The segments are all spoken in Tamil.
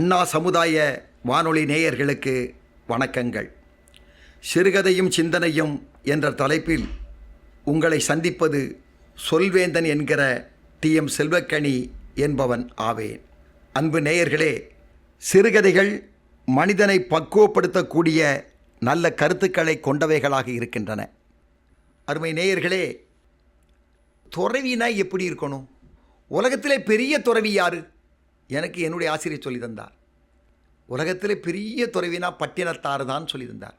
அண்ணா சமுதாய வானொலி நேயர்களுக்கு வணக்கங்கள். சிறுகதையும் சிந்தனையும் என்ற தலைப்பில் உங்களை சந்திப்பது சொல்வேந்தன் என்கிற டி. எம். செல்வக்கணி என்பவன் ஆவேன். அன்பு நேயர்களே சிறுகதைகள் மனிதனை பக்குவப்படுத்தக்கூடிய நல்ல கருத்துக்களை கொண்டவைகளாக இருக்கின்றன. அருமை நேயர்களே துறவினா எப்படி இருக்கணும்? உலகத்திலே பெரிய துறவி யாரு? எனக்கு என்னுடைய ஆசிரியர் சொல்லி தந்தார் உலகத்தில் பெரிய துறவினா பட்டினத்தார் தான் சொல்லி தந்தார்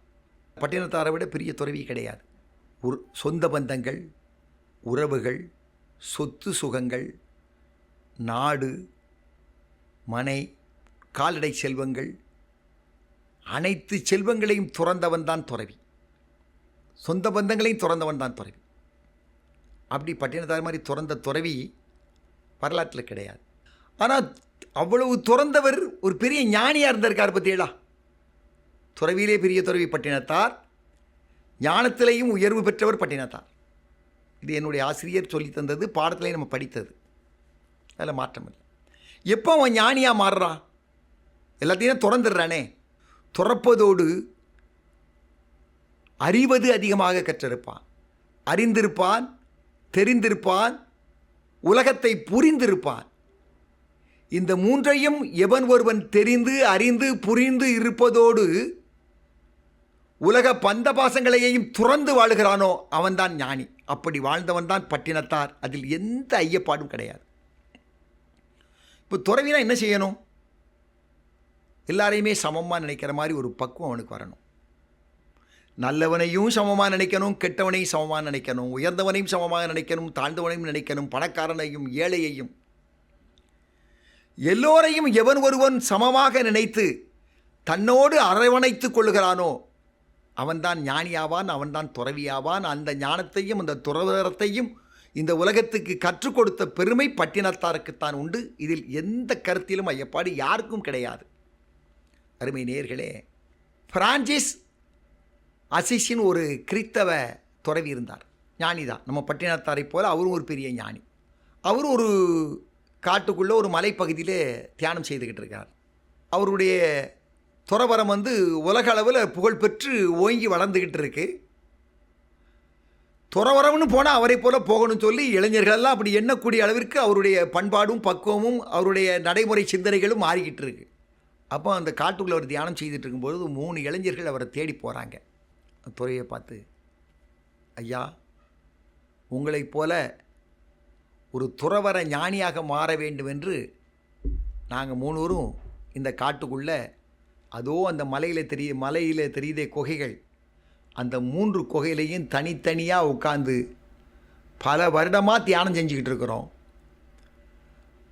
பட்டினத்தாரை விட பெரிய துறவி கிடையாது. உர் சொந்த பந்தங்கள் உறவுகள் சொத்து சுகங்கள் நாடு மனை கால்நடை செல்வங்கள் அனைத்து செல்வங்களையும் துறந்தவன் தான் துறவி. சொந்த பந்தங்களையும் துறந்தவன் தான் துறவி. அப்படி பட்டினத்தார் மாதிரி துறந்த துறவி வரலாற்றில் கிடையாது. ஆனால் அவ்வளவு துறந்தவர் ஒரு பெரிய ஞானியாக இருந்திருக்கார் பற்றியலா துறவியிலே பெரிய துறவி பட்டினத்தார் ஞானத்திலேயும் உயர்வு பெற்றவர் பட்டினத்தார். இது என்னுடைய ஆசிரியர் சொல்லி தந்தது பாடத்திலே நம்ம படித்தது. அதில் மாற்றம் இல்லை. எப்போ அவன் ஞானியாக மாறுறான் எல்லாத்தையும் துறந்துடுறானே. துறப்பதோடு அறிவது அதிகமாக கற்றிருப்பான். அறிந்திருப்பான் தெரிந்திருப்பான் உலகத்தை புரிந்திருப்பான். இந்த மூன்றையும் எவன் ஒருவன் தெரிந்து அறிந்து புரிந்து இருப்பதோடு உலக பந்த பாசங்களையும் துறந்து வாழுகிறானோ அவன்தான் ஞானி. அப்படி வாழ்ந்தவன் தான் பட்டினத்தார். அதில் எந்த ஐயப்பாடும் கிடையாது. இப்போ துறவினா என்ன செய்யணும்? எல்லாரையுமே சமமாக நினைக்கிற மாதிரி ஒரு பக்குவம் அவனுக்கு வரணும். நல்லவனையும் சமமாக நினைக்கணும் கெட்டவனையும் சமமாக நினைக்கணும் உயர்ந்தவனையும் சமமாக நினைக்கணும் தாழ்ந்தவனையும் நினைக்கணும் பணக்காரனையும் ஏழையையும் எல்லோரையும் எவன் ஒருவன் சமமாக நினைத்து தன்னோடு அரவணைத்துக் கொள்கிறானோ அவன்தான் ஞானியாவான் அவன்தான் துறவியாவான். அந்த ஞானத்தையும் அந்த துறவரத்தையும் இந்த உலகத்துக்கு கற்றுக் கொடுத்த பெருமை பட்டினத்தாருக்குத்தான் உண்டு. இதில் எந்த கருத்திலும் ஐயப்பாடு யாருக்கும் கிடையாது. அருமை நேர்களே பிரான்சிஸ் அசிஷின் ஒரு கிறித்தவ துறவி இருந்தார். ஞானி தான் நம்ம பட்டினத்தாரை போல அவரும் ஒரு பெரிய ஞானி. அவர் ஒரு காட்டுக்குள்ளே ஒரு மலைப்பகுதியிலே தியானம் செய்துக்கிட்டு இருக்கார். அவருடைய துறவரம் வந்து உலக அளவில் புகழ்பெற்று ஓங்கி வளர்ந்துக்கிட்டு இருக்கு. துறவரம்னு போனால் அவரை போல் போகணும்னு சொல்லி இளைஞர்களெல்லாம் அப்படி எண்ணக்கூடிய அளவிற்கு அவருடைய பண்பாடும் பக்குவமும் அவருடைய நடைமுறை சிந்தனைகளும் மாறிக்கிட்டு இருக்கு. அப்போ அந்த காட்டுக்குள்ளே அவர் தியானம் செய்துட்டு இருக்கும்போது மூணு இளைஞர்கள் அவரை தேடி போகிறாங்க துறையை பார்த்து ஐயா உங்களைப் போல ஒரு துறவர ஞானியாக மாற வேண்டும் என்று நாங்கள் மூணூரும் இந்த காட்டுக்குள்ளே அதோ அந்த மலையில் தெரிய மலையில் தெரியுதே குகைகள். அந்த மூன்று குகையிலையும் தனித்தனியாக உட்காந்து பல வருடமாக தியானம் செஞ்சுக்கிட்டு இருக்கிறோம்.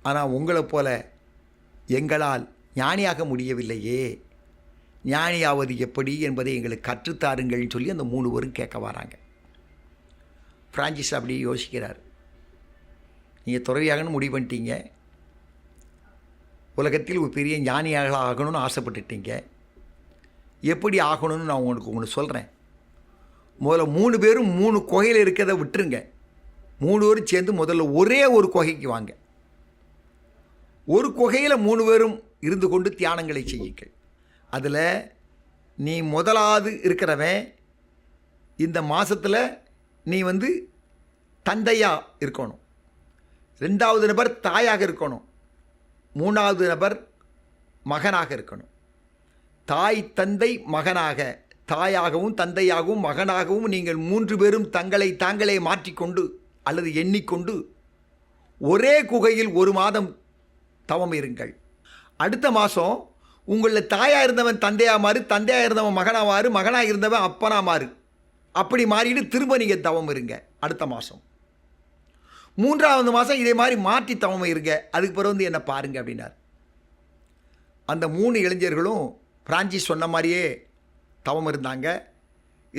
ஆனால் உங்களைப் போல எங்களால் ஞானியாக முடியவில்லையே. ஞானியாவது எப்படி என்பதை எங்களுக்கு கற்றுத்தாருங்கள்னு சொல்லி அந்த மூணு பேரும் கேட்க வராங்க. பிரான்சிஸ் அப்படியே யோசிக்கிறார். நீங்கள் துறவியாகனு முடிவு பண்ணிட்டீங்க. உலகத்தில் ஒரு பெரிய ஞானியாக ஆகணும்னு ஆசைப்பட்டுட்டீங்க. எப்படி ஆகணும்னு நான் உங்களுக்கு உங்களுக்கு சொல்கிறேன் முதல்ல மூணு பேரும் மூணு குகையில் இருக்கிறத விட்டுருங்க. மூணு பேரும் சேர்ந்து முதல்ல ஒரே ஒரு குகைக்கு வாங்க. ஒரு குகையில் மூணு பேரும் இருந்து கொண்டு தியானங்களை செய்யுங்கள். அதில் நீ முதலாவது இருக்கிறவன். இந்த மாதத்தில் நீ வந்து தந்தையாக இருக்கணும். ரெண்டாவது நபர் தாயாக இருக்கணும். மூணாவது நபர் மகனாக இருக்கணும். தாய் தந்தை மகனாக. தாயாகவும் தந்தையாகவும் மகனாகவும் நீங்கள் மூன்று பேரும் தங்களை தாங்களே மாற்றிக்கொண்டு அல்லது எண்ணிக்கொண்டு ஒரே குகையில் ஒரு மாதம் தவம் இருங்கள். அடுத்த மாதம் உங்களில் தாயாக இருந்தவன் தந்தையாக மாறு தந்தையாக இருந்தவன் மகனாக மாறு மகனாக இருந்தவன் அப்பனா மாறு. அப்படி மாறிட்டு திரும்ப நீங்கள் தவம் இருங்க. அடுத்த மாதம் மூன்றாவது மாதம் இதே மாதிரி மாற்றி தவமை இருங்க. அதுக்கு பிறகு வந்து என்னை பாருங்க அப்படின்னார். அந்த மூணு இளைஞர்களும் பிரான்சிஸ் சொன்ன மாதிரியே தவம் இருந்தாங்க.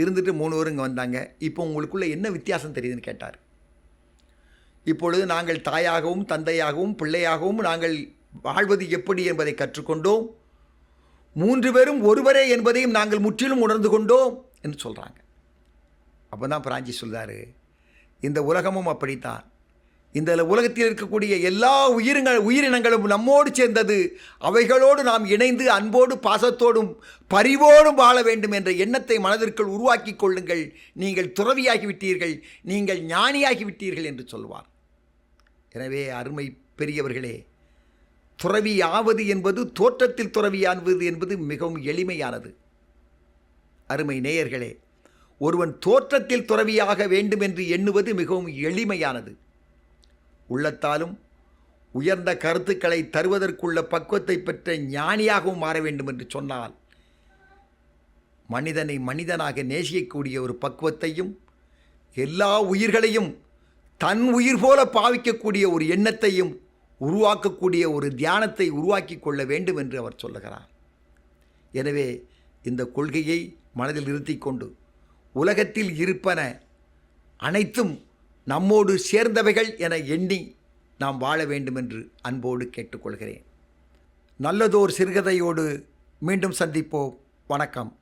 இருந்துட்டு மூணு பேரும் இங்கே வந்தாங்க. இப்போ உங்களுக்குள்ள என்ன வித்தியாசம் தெரியுதுன்னு கேட்டார். இப்பொழுது நாங்கள் தாயாகவும் தந்தையாகவும் பிள்ளையாகவும் நாங்கள் வாழ்வது எப்படி என்பதை கற்றுக்கொண்டோம். மூன்று பேரும் ஒருவரே என்பதையும் நாங்கள் முற்றிலும் உணர்ந்து கொண்டோம் என்று சொல்கிறாங்க அப்போ தான் பிராஞ்சி சொல்கிறாரு இந்த உலகமும் அப்படித்தான். இந்த உலகத்தில் இருக்கக்கூடிய எல்லா உயிரினங்கள் உயிரினங்களும் நம்மோடு சேர்ந்தது. அவைகளோடு நாம் இணைந்து அன்போடு பாசத்தோடும் பரிவோடும் வாழ வேண்டும் என்ற எண்ணத்தை மனதிற்குள் உருவாக்கி கொள்ளுங்கள். நீங்கள் துறவியாகி விட்டீர்கள் நீங்கள் ஞானியாகி விட்டீர்கள் என்று சொல்வார். எனவே அருமை பெரியவர்களே துறவி ஆவது என்பது தோற்றத்தில் துறவியானது என்பது மிகவும் எளிமையானது. அருமை நேயர்களே ஒருவன் தோற்றத்தில் துறவியாக வேண்டும் என்று எண்ணுவது மிகவும் எளிமையானது. உள்ளத்தாலும் உயர்ந்த கருத்துக்களை தருவதற்குள்ள பக்குவத்தை பெற்ற ஞானியாகவும் மாற வேண்டும் என்று சொன்னால் மனிதனை மனிதனாக நேசிக்கக்கூடிய ஒரு பக்குவத்தையும் எல்லா உயிர்களையும் தன் உயிர் போல பாவிக்கக்கூடிய ஒரு எண்ணத்தையும் உருவாக்கக்கூடிய ஒரு தியானத்தை உருவாக்கி கொள்ள வேண்டும் என்று அவர் சொல்லுகிறார். எனவே இந்த கொள்கையை மனதில் நிறுத்தி கொண்டு உலகத்தில் இருப்பன அனைத்தும் நம்மோடு சேர்ந்தவைகள் என எண்ணி நாம் வாழ வேண்டும் என்று அன்போடு கேட்டுக்கொள்கிறேன். நல்லதோர் சிறுகதையோடு மீண்டும் சந்திப்போம். வணக்கம்.